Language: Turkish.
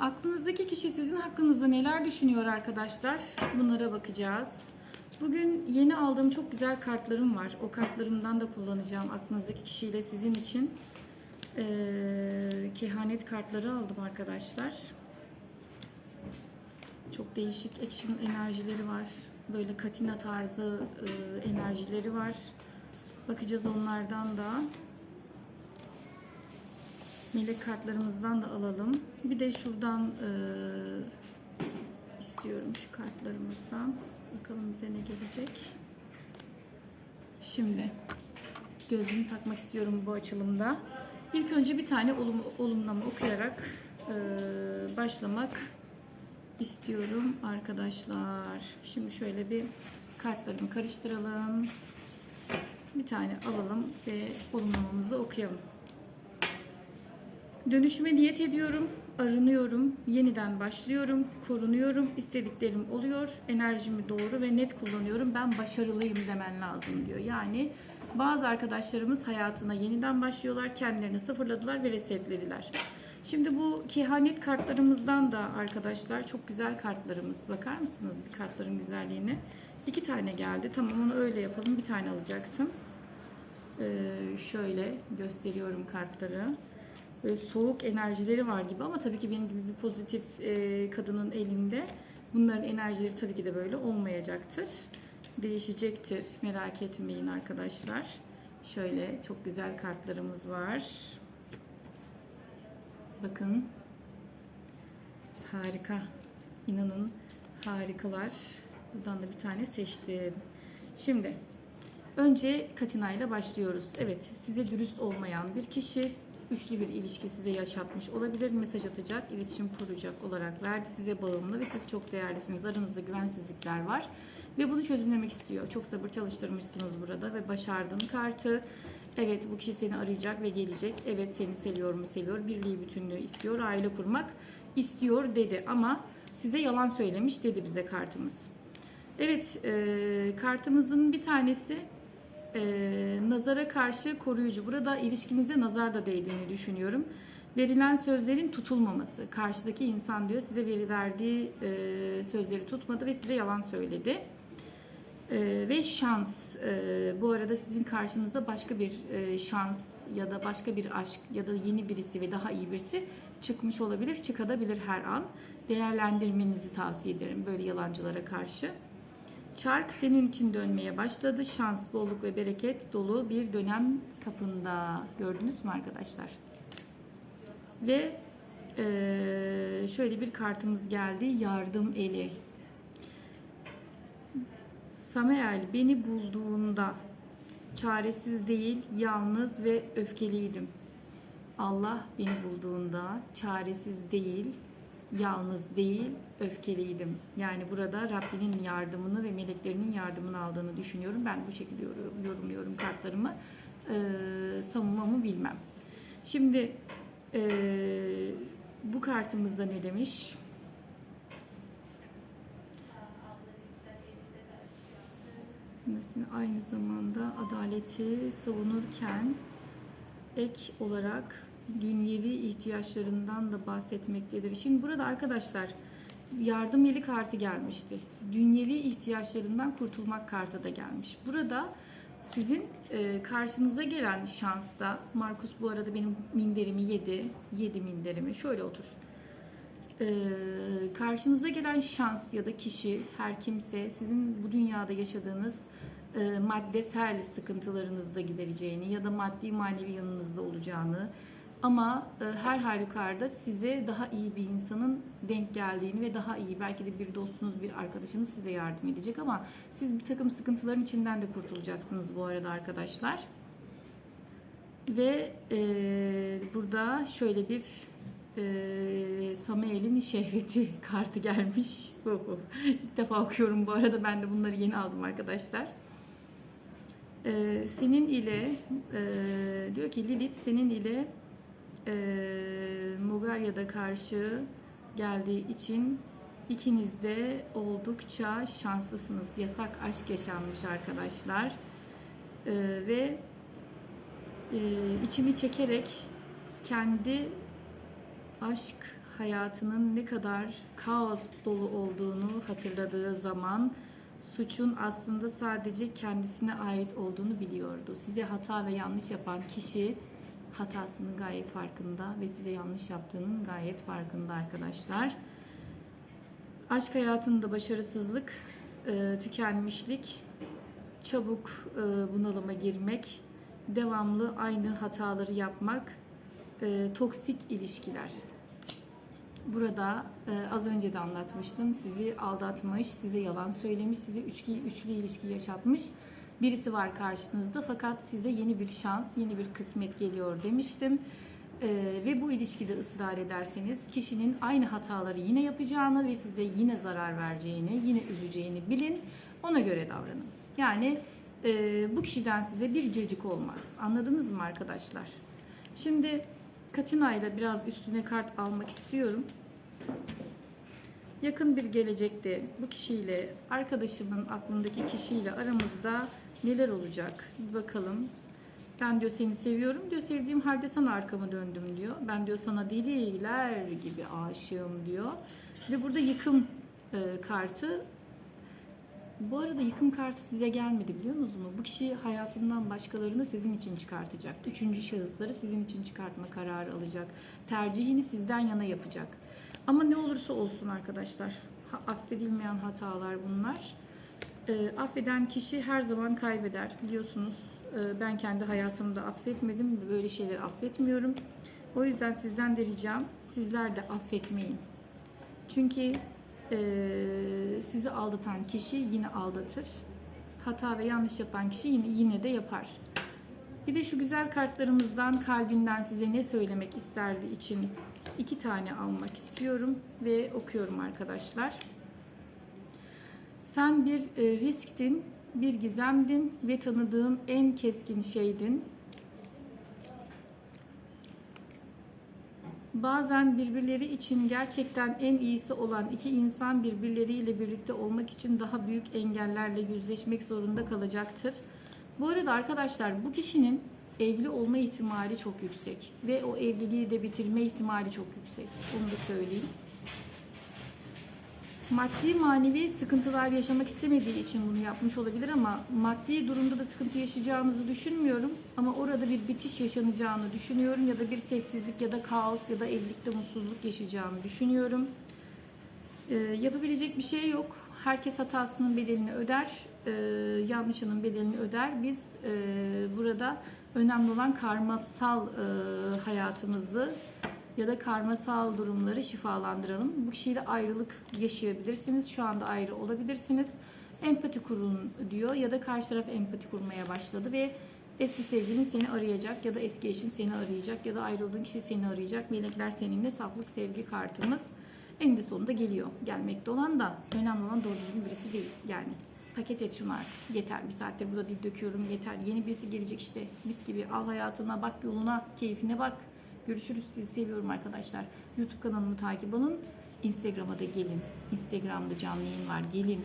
Aklınızdaki kişi sizin hakkınızda neler düşünüyor arkadaşlar? Bunlara bakacağız. Bugün yeni aldığım çok güzel kartlarım var. O kartlarımdan da kullanacağım. Aklınızdaki kişiyle sizin için eee, kehanet kartları aldım arkadaşlar. Çok değişik action enerjileri var. Böyle katina tarzı eee, enerjileri var. Bakacağız onlardan da. Melek kartlarımızdan da alalım. Bir de şuradan eee, istiyorum şu kartlarımızdan. Bakalım bize ne gelecek. Şimdi gözlüğümü takmak istiyorum bu açılımda. İlk önce bir tane olum, olumlama okuyarak eee, başlamak istiyorum arkadaşlar. Şimdi şöyle bir kartlarımı karıştıralım. Bir tane alalım ve olumlamamızı okuyalım. Dönüşüme niyet ediyorum, arınıyorum, yeniden başlıyorum, korunuyorum, istediklerim oluyor, enerjimi doğru ve net kullanıyorum, ben başarılıyım demen lazım diyor. Yani bazı arkadaşlarımız hayatına yeniden başlıyorlar, kendilerini sıfırladılar ve resetlediler. Şimdi bu kehanet kartlarımızdan da arkadaşlar çok güzel kartlarımız. Bakar mısınız bir kartların güzelliğine? İki tane geldi. Tamam onu öyle yapalım. Bir tane alacaktım. Ee, şöyle gösteriyorum kartları. Böyle soğuk enerjileri var gibi ama tabii ki benim gibi bir pozitif e, kadının elinde bunların enerjileri tabii ki de böyle olmayacaktır. Değişecektir. Merak etmeyin arkadaşlar. Şöyle çok güzel kartlarımız var. Bakın. Harika. İnanın harikalar. Buradan da bir tane seçtim. Şimdi önce Katina ile başlıyoruz. Evet, size dürüst olmayan bir kişi üçlü bir ilişki size yaşatmış olabilir. Mesaj atacak, iletişim kuracak olarak verdi. Size bağımlı ve siz çok değerlisiniz. Aranızda güvensizlikler var. Ve bunu çözümlemek istiyor. Çok sabır çalıştırmışsınız burada ve başardın kartı. Evet bu kişi seni arayacak ve gelecek. Evet seni seviyorum seviyor. Birliği bütünlüğü istiyor. Aile kurmak istiyor dedi. Ama size yalan söylemiş dedi bize kartımız. Evet e, kartımızın bir tanesi e, nazara karşı koruyucu. Burada ilişkinize nazar da değdiğini düşünüyorum. Verilen sözlerin tutulmaması. Karşıdaki insan diyor size veri verdiği e, sözleri tutmadı ve size yalan söyledi. E, ve şans. E, bu arada sizin karşınıza başka bir e, şans ya da başka bir aşk ya da yeni birisi ve daha iyi birisi çıkmış olabilir, çıkabilir her an. Değerlendirmenizi tavsiye ederim böyle yalancılara karşı. Çark senin için dönmeye başladı. Şans, bolluk ve bereket dolu bir dönem kapında. Gördünüz mü arkadaşlar? Ve eee, şöyle bir kartımız geldi. Yardım eli. Samael beni bulduğunda çaresiz değil, yalnız ve öfkeliydim. Allah beni bulduğunda çaresiz değil, yalnız değil, öfkeliydim. Yani burada Rabbinin yardımını ve meleklerinin yardımını aldığını düşünüyorum. Ben bu şekilde yorum- yorumluyorum kartlarımı. Ee, savunmamı bilmem. Şimdi ee, bu kartımızda ne demiş? Aynı zamanda adaleti savunurken ek olarak dünyevi ihtiyaçlarından da bahsetmektedir. Şimdi burada arkadaşlar yardım eli kartı gelmişti. Dünyevi ihtiyaçlarından kurtulmak kartı da gelmiş. Burada sizin e, karşınıza gelen şansta Markus bu arada benim minderimi yedi. Yedi minderimi. Şöyle otur. Ee, karşınıza gelen şans ya da kişi her kimse sizin bu dünyada yaşadığınız e, maddesel sıkıntılarınızda gidereceğini ya da maddi manevi yanınızda olacağını ama e, her halükarda size daha iyi bir insanın denk geldiğini ve daha iyi belki de bir dostunuz bir arkadaşınız size yardım edecek ama siz bir takım sıkıntıların içinden de kurtulacaksınız bu arada arkadaşlar. Ve e, burada şöyle bir e, Samael'in şehveti kartı gelmiş. İlk defa okuyorum bu arada. Ben de bunları yeni aldım arkadaşlar. E, senin ile e, diyor ki Lilith senin ile e, Mogarya'da karşı geldiği için ikiniz de oldukça şanslısınız. Yasak aşk yaşanmış arkadaşlar. E, ve e, içini çekerek kendi aşk hayatının ne kadar kaos dolu olduğunu hatırladığı zaman suçun aslında sadece kendisine ait olduğunu biliyordu. Size hata ve yanlış yapan kişi hatasının gayet farkında ve size yanlış yaptığının gayet farkında arkadaşlar. Aşk hayatında başarısızlık, e, tükenmişlik, çabuk e, bunalıma girmek, devamlı aynı hataları yapmak, e, toksik ilişkiler. Burada az önce de anlatmıştım. Sizi aldatmış, size yalan söylemiş, size üçlü ilişki yaşatmış. Birisi var karşınızda fakat size yeni bir şans, yeni bir kısmet geliyor demiştim. E, ve bu ilişkide ısrar ederseniz kişinin aynı hataları yine yapacağını ve size yine zarar vereceğini, yine üzeceğini bilin. Ona göre davranın. Yani e, bu kişiden size bir cacık olmaz. Anladınız mı arkadaşlar? Şimdi Katina ile biraz üstüne kart almak istiyorum. Yakın bir gelecekte bu kişiyle, arkadaşımın aklındaki kişiyle aramızda neler olacak? Bir bakalım. Ben diyor seni seviyorum diyor. Sevdiğim halde sana arkamı döndüm diyor. Ben diyor sana deliler gibi aşığım diyor. Ve burada yıkım e, kartı bu arada yıkım kartı size gelmedi biliyor musunuz? Bu kişi hayatından başkalarını sizin için çıkartacak. Üçüncü şahısları sizin için çıkartma kararı alacak. Tercihini sizden yana yapacak. Ama ne olursa olsun arkadaşlar. affedilmeyen hatalar bunlar. E, affeden kişi her zaman kaybeder. Biliyorsunuz e, ben kendi hayatımda affetmedim. Böyle şeyleri affetmiyorum. O yüzden sizden de ricam sizler de affetmeyin. Çünkü ee, sizi aldatan kişi yine aldatır. Hata ve yanlış yapan kişi yine, yine de yapar. Bir de şu güzel kartlarımızdan kalbinden size ne söylemek isterdi için iki tane almak istiyorum ve okuyorum arkadaşlar. Sen bir e, risktin, bir gizemdin ve tanıdığım en keskin şeydin. Bazen birbirleri için gerçekten en iyisi olan iki insan birbirleriyle birlikte olmak için daha büyük engellerle yüzleşmek zorunda kalacaktır. Bu arada arkadaşlar bu kişinin evli olma ihtimali çok yüksek ve o evliliği de bitirme ihtimali çok yüksek. Onu da söyleyeyim. Maddi manevi sıkıntılar yaşamak istemediği için bunu yapmış olabilir ama maddi durumda da sıkıntı yaşayacağınızı düşünmüyorum. Ama orada bir bitiş yaşanacağını düşünüyorum ya da bir sessizlik ya da kaos ya da evlilikte mutsuzluk yaşayacağını düşünüyorum. Ee, yapabilecek bir şey yok. Herkes hatasının bedelini öder, ee, yanlışının bedelini öder. Biz e, burada önemli olan karmasal e, hayatımızı ya da karmasal durumları şifalandıralım. Bu kişiyle ayrılık yaşayabilirsiniz. Şu anda ayrı olabilirsiniz. Empati kurun diyor ya da karşı taraf empati kurmaya başladı ve eski sevgilin seni arayacak ya da eski eşin seni arayacak ya da ayrıldığın kişi seni arayacak. Melekler seninle saflık sevgi kartımız eninde sonunda geliyor. Gelmekte olan da önemli olan doğru düzgün birisi değil yani. Paket et şunu artık. Yeter. Bir saattir burada dil döküyorum. Yeter. Yeni birisi gelecek işte. Mis gibi al hayatına bak yoluna, keyfine bak. Görüşürüz. Sizi seviyorum arkadaşlar. YouTube kanalımı takip alın. Instagram'a da gelin. Instagram'da canlı yayın var. Gelin.